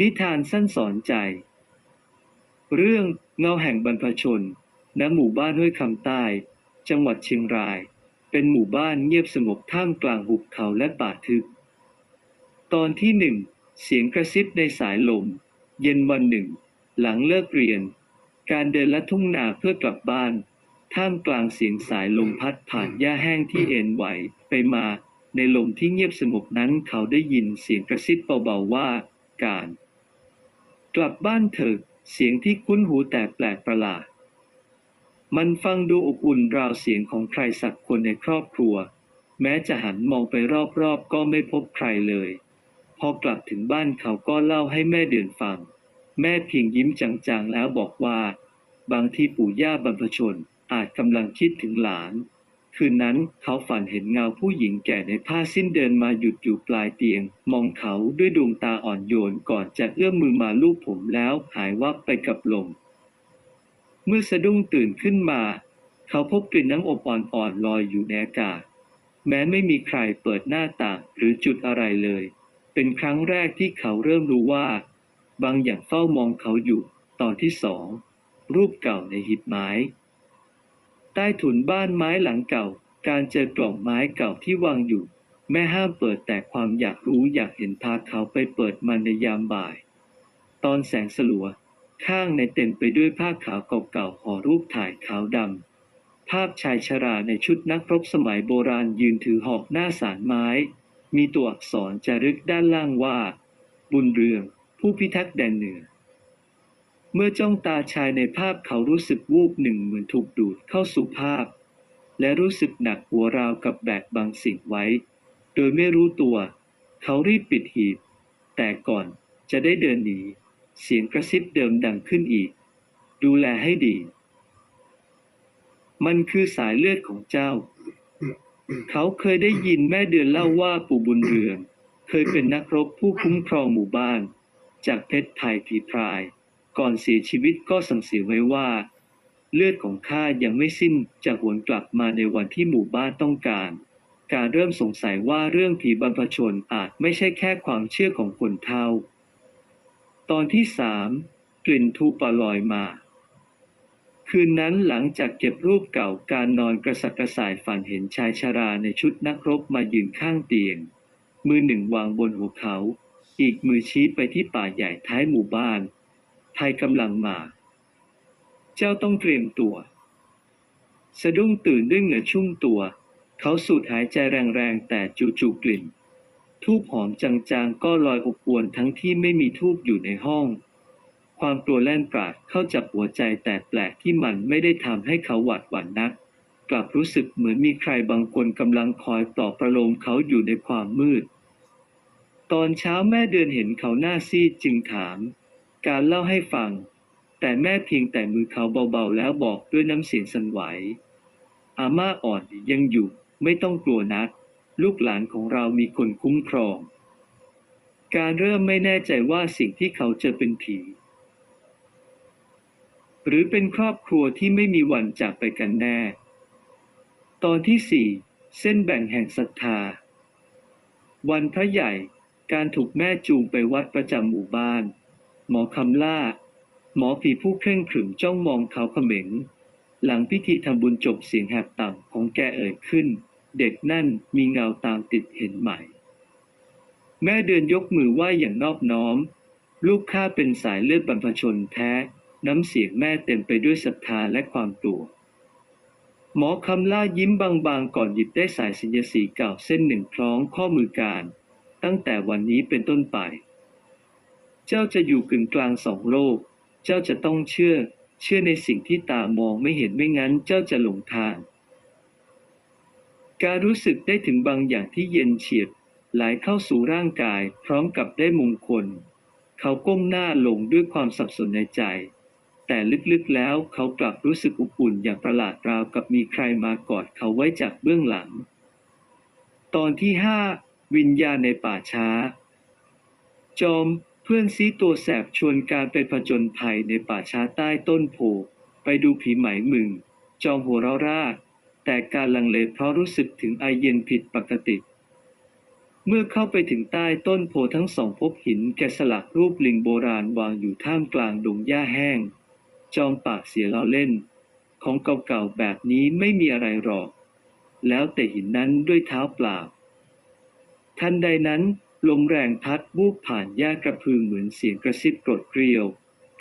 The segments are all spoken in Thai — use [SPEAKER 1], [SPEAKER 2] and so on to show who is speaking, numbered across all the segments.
[SPEAKER 1] นิทานสั้นสอนใจ เรื่องเงาแห่งบรรพชน ณ หมู่บ้านห้วยคำใต้ จังหวัดเชียงราย เป็นหมู่บ้านเงียบสงบท่ามกลางหุบเขาและป่าทึบ ตอนที่หนึ่ง เสียงกระซิบในสายลม เย็นวันหนึ่ง หลังเลิกเรียน การเดินลัดทุ่งนาเพื่อกลับบ้าน ท่ามกลางเสียงสายลมพัดผ่านหญ้าแห้งที่เอ็นไหวไปมา ในลมที่เงียบสงบนั้นเขาได้ยินเสียงกระซิบเบาๆว่า การ กลับบ้านเถอะเสียงที่คุ้นหูแต่แปลกประหลาด มันฟังดูอบอุ่นราวเสียงของใครสักคนในครอบครัว แม้จะหันมองไปรอบๆก็ไม่พบใครเลย พอกลับถึงบ้านเขาก็เล่าให้แม่เดือนฟัง แม่เพียงยิ้มจางๆแล้วบอกว่า บางที่ปู่ย่าบรรพชนอาจกำลังคิดถึงหลาน คืนนั้นเขาฝันเห็นเงาผู้หญิงแก่ในผ้าสิ้นเดินมาหยุดอยู่ปลายเตียง มองเขาด้วยดวงตาอ่อนโยนก่อนจะเอื้อมมือมาลูบผมแล้วหายวับไปกับลม เมื่อสะดุ้งตื่นขึ้นมา เขาพบกลิ่นน้ำอบอ่อนๆลอยอยู่ในอากาศ แม้ไม่มีใครเปิดหน้าต่างหรือจุดอะไรเลย เป็นครั้งแรกที่เขาเริ่มรู้ว่า บางอย่างเฝ้ามองเขาอยู่ ตอนที่สองรูปเก่าในหิบไม้ ใต้ถุนบ้านไม้หลังเก่า การเจอกล่องไม้เก่าที่วางอยู่ แม่ห้ามเปิดแต่ความอยากรู้อยากเห็นพาเขาไปเปิดมันในยามบ่าย ตอนแสงสลัว ข้างในเต็มไปด้วยผ้าขาวเก่าๆห่อรูปถ่ายขาวดำภาพชายชราในชุดนักรบสมัยโบราณยืนถือหอกหน้าสารไม้ มีตัวอักษรจารึกด้านล่างว่า บุญเรือง ผู้พิทักษ์แดนเหนือ เมื่อจ้องตาชายในภาพเขารู้สึกวูบหนึ่งเหมือนถูกดูดเข้าสู่ภาพ และรู้สึกหนักหัวราวกับแบกบางสิ่งไว้ โดยไม่รู้ตัว เขารีบปิดหีบ แต่ก่อนจะได้เดินหนี เสียงกระซิบเดิมดังขึ้นอีก ดูแลให้ดี มันคือสายเลือดของเจ้า เขาเคยได้ยินแม่เดือนเล่าว่าปู่บุญเรือง เคยเป็นนักรบผู้คุ้มครองหมู่บ้าน จากเพชรไทยผีพราย ก่อนเสียชีวิตก็สั่งเสียไว้ว่า เลือดของข้ายังไม่สิ้นจะหวนกลับมาในวันที่หมู่บ้านต้องการ การเริ่มสงสัยว่าเรื่องผีบรรพชนอาจไม่ใช่แค่ความเชื่อของคนเท่า ตอนที่สามกลิ่นทูปลอยมา คืนนั้นหลังจากเก็บรูปเก่าการนอนกระสับกระส่ายฝันเห็นชายชราในชุดนักรบมายืนข้างเตียง มือหนึ่งวางบนหัวเขา อีกมือชี้ไปที่ป่าใหญ่ท้ายหมู่บ้าน ภัยกำลังมา เจ้าต้องเตรียมตัว สะดุ้งตื่นด้วยเหงื่อชุ่มตัว เขาสูดหายใจแรงๆ แต่จู่ๆกลิ่น ทูบหอมจางๆ ก็ลอยอบอวนทั้งที่ไม่มีทูบอยู่ในห้อง ความกลัวแล่นปราดเข้าจับหัวใจแต่แปลกที่มันไม่ได้ทำให้เขาหวาดหวั่นนัก กลับรู้สึกเหมือนมีใครบางคนกำลังคอยปลอบประโลมเขาอยู่ในความมืด ตอนเช้าแม่เดือนเห็นเขาหน้าซีดจึงถาม การเล่าให้ฟัง แต่แม่เพียงแต่มือเขาเบาๆแล้วบอกด้วยน้ำเสียงสั่นไหว อาม่าอ่อนยังอยู่ไม่ต้องกลัวนัก ลูกหลานของเรามีคนคุ้มครอง การเริ่มไม่แน่ใจว่าสิ่งที่เขาเจอเป็นผี หรือเป็นครอบครัวที่ไม่มีวันจากไปกันแน่ ตอนที่สี่เส้นแบ่งแห่งศรัทธา วันพระใหญ่การถูกแม่จูงไปวัดประจำหมู่บ้าน หมอคำล่า หมอผีผู้เคร่งขรึมจ้องมองเขาเขม็ง หลังพิธีทำบุญจบเสียงแหบต่ำของแกเอ่ยขึ้น เด็กนั่นมีเงาตามติดเห็นใหม่แม่เดินยกมือไหว้อย่างนอบน้อม ลูกข้าเป็นสายเลือดบรรพชนแท้ น้ำเสียงแม่เต็มไปด้วยศรัทธาและความกลัวหมอคำล่ายิ้มบางๆ ก่อนหยิบได้สายสิญญาสีเก่าเส้นหนึ่งคล้องข้อมือการ ตั้งแต่วันนี้เป็นต้นไป เจ้าจะอยู่กึ่งกลางสองโลก เจ้าจะต้องเชื่อ เชื่อในสิ่งที่ตามองไม่เห็นไม่งั้นเจ้าจะหลงทาง การรู้สึกได้ถึงบางอย่างที่เย็นเฉียบไหลเข้าสู่ร่างกายพร้อมกับได้มงคล เขาก้มหน้าลงด้วยความสับสนในใจ แต่ลึกๆแล้วเขากลับรู้สึกอบอุ่นอย่างประหลาดราวกับมีใครมากอดเขาไว้จากเบื้องหลัง ตอนที่ห้าวิญญาณในป่าช้า จอม เพื่อนซีตัวแสบชวนการไปผจญภัยในป่าช้าใต้ต้นโพไปดูผีไหมมึง จอมหัวเราะร่าแต่การลังเลเพราะรู้สึกถึงไอเย็นผิดปกติ เมื่อเข้าไปถึงใต้ต้นโพทั้งสองพบหินแกะสลักรูปลิงโบราณวางอยู่ท่ามกลางดงหญ้าแห้ง จอมปากเสียล้อเล่น ของเก่าๆแบบนี้ไม่มีอะไรหรอก แล้วแต่หินนั้นด้วยเท้าเปล่า ทันใดนั้น ลมแรงพัดวูบผ่านหญ้ากระพือเหมือนเสียงกระซิบกรดเกลียว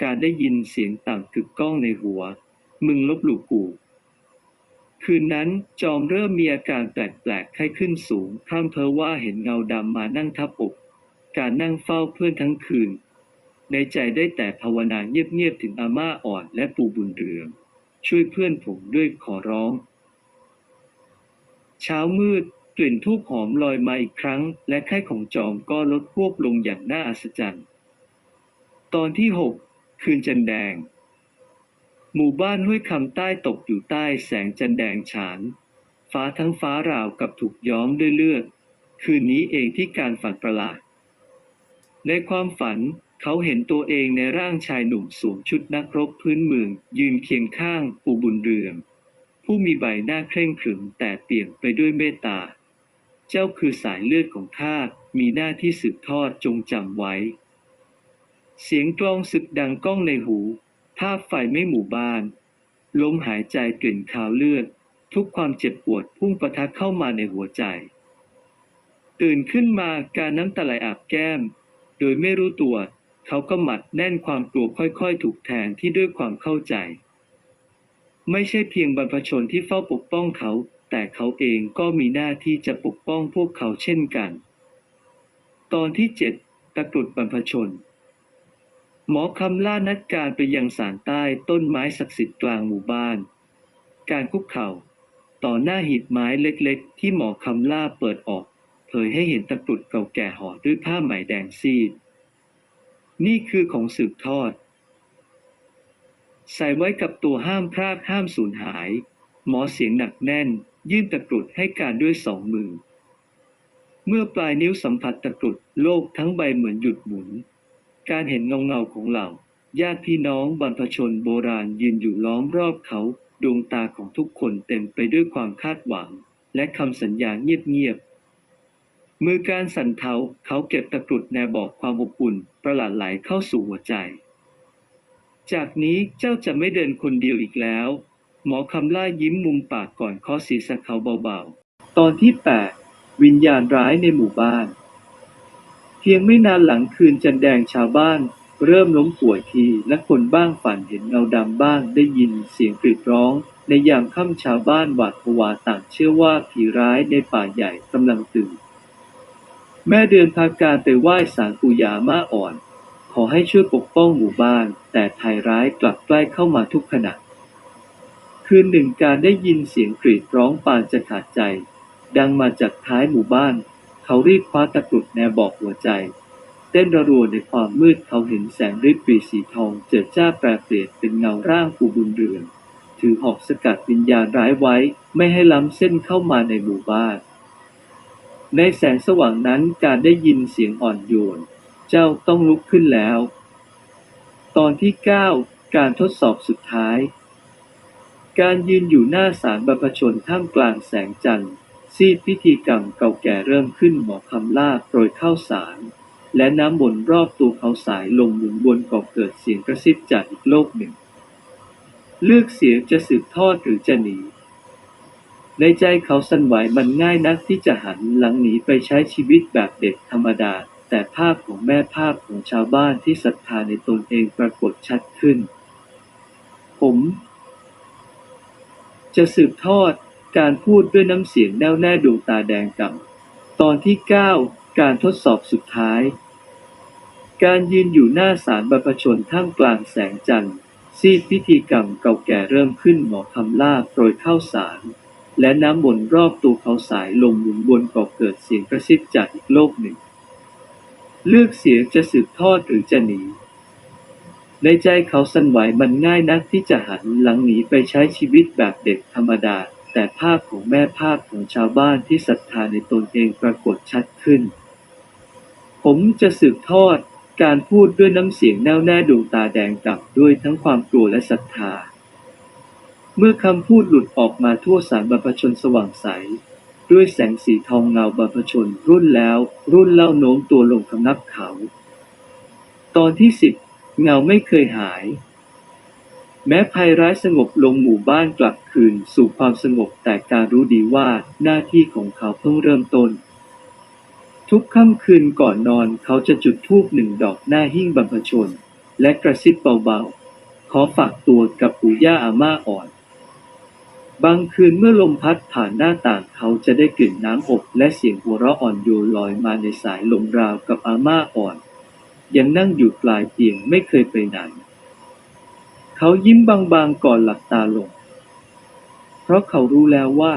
[SPEAKER 1] การได้ยินเสียงต่างกึกก้องในหัว มึงลบหลู่กู คืนนั้นจอมเริ่มมีอาการแปลกๆไข้ขึ้นสูงพร่ำเพอว่าเห็นเงาดำมานั่งทับอก การนั่งเฝ้าเพื่อนทั้งคืน ในใจได้แต่ภาวนาเงียบๆถึงอาม่าอ่อนและปู่บุญเรือง ช่วยเพื่อนผมด้วยขอร้อง เช้ามืด กลิ่นทูบหอมลอยมาอีกครั้ง และไข้ของจอมก็ลดควบลงอย่างน่าอัศจรรย์ ตอนที่หกคืนจันแดง หมู่บ้านห้วยคำใต้ตกอยู่ใต้แสงจันแดงฉาน ฟ้าทั้งฟ้าราวกับถูกย้อมด้วยเลือด คืนนี้เองที่การฝันประหลาด ในความฝันเขาเห็นตัวเองในร่างชายหนุ่มสวมชุดนักรบพื้นเมือง ยืนเคียงข้างปู่บุญเรืองผู้มีใบหน้าเคร่งขรึมแต่เปี่ยมไปด้วยเมตตา เจ้าคือสายเลือดของข้ามีหน้าที่สืบทอดจงจำไว้ เสียงกลองศึกดังก้องในหู ภาพไฟไม่หมู่บ้าน ลมหายใจกลิ่นคาวเลือด ทุกความเจ็บปวดพุ่งประทักเข้ามาในหัวใจ ตื่นขึ้นมาการน้ำตาไหลอาบแก้ม โดยไม่รู้ตัว เขาก็หมัดแน่นความกลัวค่อยๆ ถูกแทนที่ด้วยความเข้าใจ ไม่ใช่เพียงบรรพชนที่เฝ้าปกป้องเขา แต่เขาเองก็มีหน้าที่จะปกป้องพวกเขาเช่นกัน ตอนที่เจ็ดตะกรุดบรรพชน หมอคำล่านัดการไปยังสารใต้ต้นไม้ศักดิ์สิทธิ์กลางหมู่บ้าน การคุกเข่า ต่อหน้าหีบไม้เล็กๆ ที่หมอคำล่าเปิดออก เผยให้เห็นตะกรุดเก่าแก่ห่อด้วยผ้าไหมแดงซีด นี่คือของสืบทอด ใส่ไว้กับตัวห้ามพลาดห้ามสูญหาย หมอเสียงหนักแน่น ยื่นตะกรุดให้การด้วยสองมือ เมื่อปลายนิ้วสัมผัสตะกรุดโลกทั้งใบเหมือนหยุดหมุน การเห็นเงาเงาของเหล่าญาติพี่น้องบรรพชนโบราณยืนอยู่ล้อมรอบเขา ดวงตาของทุกคนเต็มไปด้วยความคาดหวัง และคำสัญญาเงียบๆ มือการสั่นเทาเขาเก็บตะกรุดแนบอกความอบอุ่น ประหลาดไหลเข้าสู่หัวใจ จากนี้เจ้าจะไม่เดินคนเดียวอีกแล้ว หมอคำล่ายิ้มมุมปากก่อนเคาะศีรษะเขาเบาๆ ตอนที่ 8 วิญญาณร้ายในหมู่บ้าน เพียงไม่นานหลังคืนจันแดงชาวบ้าน เริ่มล้มป่วยทีและคนบ้างฝันเห็นเงาดำบ้างได้ยินเสียงกรีดร้อง ในยามค่ำชาวบ้านหวาดผวาต่างเชื่อว่าผีร้ายในป่าใหญ่กำลังตื่นแม่เดือนพาการไปไหว้ศาลปู่ยามาอ่อน ขอให้ช่วยปกป้องหมู่บ้าน แต่ภัยร้ายกลับใกล้เข้ามาทุกขณะ คืนหนึ่งการได้ยินเสียงกรีดร้องปานจะขาดใจ ดังมาจากท้ายหมู่บ้าน เขารีบคว้าตะกรุดแนบอกหัวใจ เต้นระรัวในความมืดเขาเห็นแสงฤทธิ์ปรีสีทอง เจิดจ้าแปรเปลี่ยนเป็นเงาร่างปู่บุญเรืองถือหอกสกัดวิญญาณร้ายไว้ ไม่ให้ล้ำเส้นเข้ามาในหมู่บ้าน ในแสงสว่างนั้นการได้ยินเสียงอ่อนโยน เจ้าต้องลุกขึ้นแล้ว ตอนที่ 9 การทดสอบสุดท้าย การยืนอยู่หน้าศาลบรรพชนท่ามกลางแสงจันทร์ซีดพิธีกรรมเก่าแก่เริ่มขึ้นหมอคำลาโปรยข้าวสาร และน้ำมนต์รอบตัวเขาสายลงหมุนวนก่อเกิดเสียงกระซิบจากอีกโลกหนึ่ง เลือกเสียงจะสืบทอดหรือจะหนี ในใจเขาสั่นไหวมันง่ายนักที่จะหันหลังหนีไปใช้ชีวิตแบบเด็กธรรมดา แต่ภาพของแม่ภาพของชาวบ้านที่ศรัทธาในตนเองปรากฏชัดขึ้น ผม จะสืบทอดการพูดด้วยน้ำเสียงแน่วแน่ดวงตาแดงก่ำตอนที่ 9 การทดสอบสุดท้าย การยืนอยู่หน้าศาลบรรพชนท่ามกลางแสงจันทร์ซีดพิธีกรรมเก่าแก่เริ่มขึ้นหมอคำลาโปรยข้าวสาร และน้ำมนต์รอบตัวเขาสายลงหมุนวนก่อเกิดเสียงกระซิบจากอีกโลกหนึ่ง เลือกเสียงจะสืบทอดหรือจะหนี ในใจเขาสั่นไหวมันง่ายนักที่จะหันหลังหนีไปใช้ชีวิตแบบเด็กธรรมดา แต่ภาพของแม่ภาพของชาวบ้านที่ศรัทธาในตนเองปรากฏชัดขึ้น ผมจะสืบทอดการพูดด้วยน้ำเสียงแน่วแน่ดวงตาแดงกล่ำด้วยทั้งความกลัวและศรัทธา เมื่อคำพูดหลุดออกมาทั่วสารบรรพชนสว่างใส ด้วยแสงสีทองเงาบรรพชนรุ่นแล้ว รุ่นเล่าโน้มตัวลงคำนับเขา ตอนที่สิบ เงาไม่เคยหาย แม้ภัยร้ายสงบลงหมู่บ้านกลับคืนสู่ความสงบแต่การรู้ดีว่าหน้าที่ของเขาเพิ่งเริ่มต้น ทุกค่ำคืนก่อนนอนเขาจะจุดธูปหนึ่งดอกหน้าหิ้งบรรพชน และกระซิบเบาๆ ขอฝากตัวกับปู่ย่าอาม่าอ่อนบางคืนเมื่อลมพัดผ่านหน้าต่างเขาจะได้กลิ่นน้ำอบและเสียงหัวเราะอ่อนโยนลอยมาในสายลมราวกับอาม่าอ่อน ยังนั่งอยู่ปลายเตียงไม่เคยไปไหน เขายิ้มบางๆก่อนหลับตาลง เพราะเขารู้แล้วว่า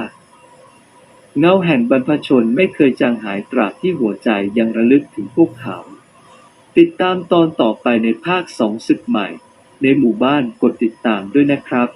[SPEAKER 1] เงาแห่งบรรพชนไม่เคยจางหายตราบที่หัวใจยังระลึกถึงพวกเขา ติดตามตอนต่อไปในภาคสองศึกใหม่ ในหมู่บ้านกดติดตามด้วยนะครับ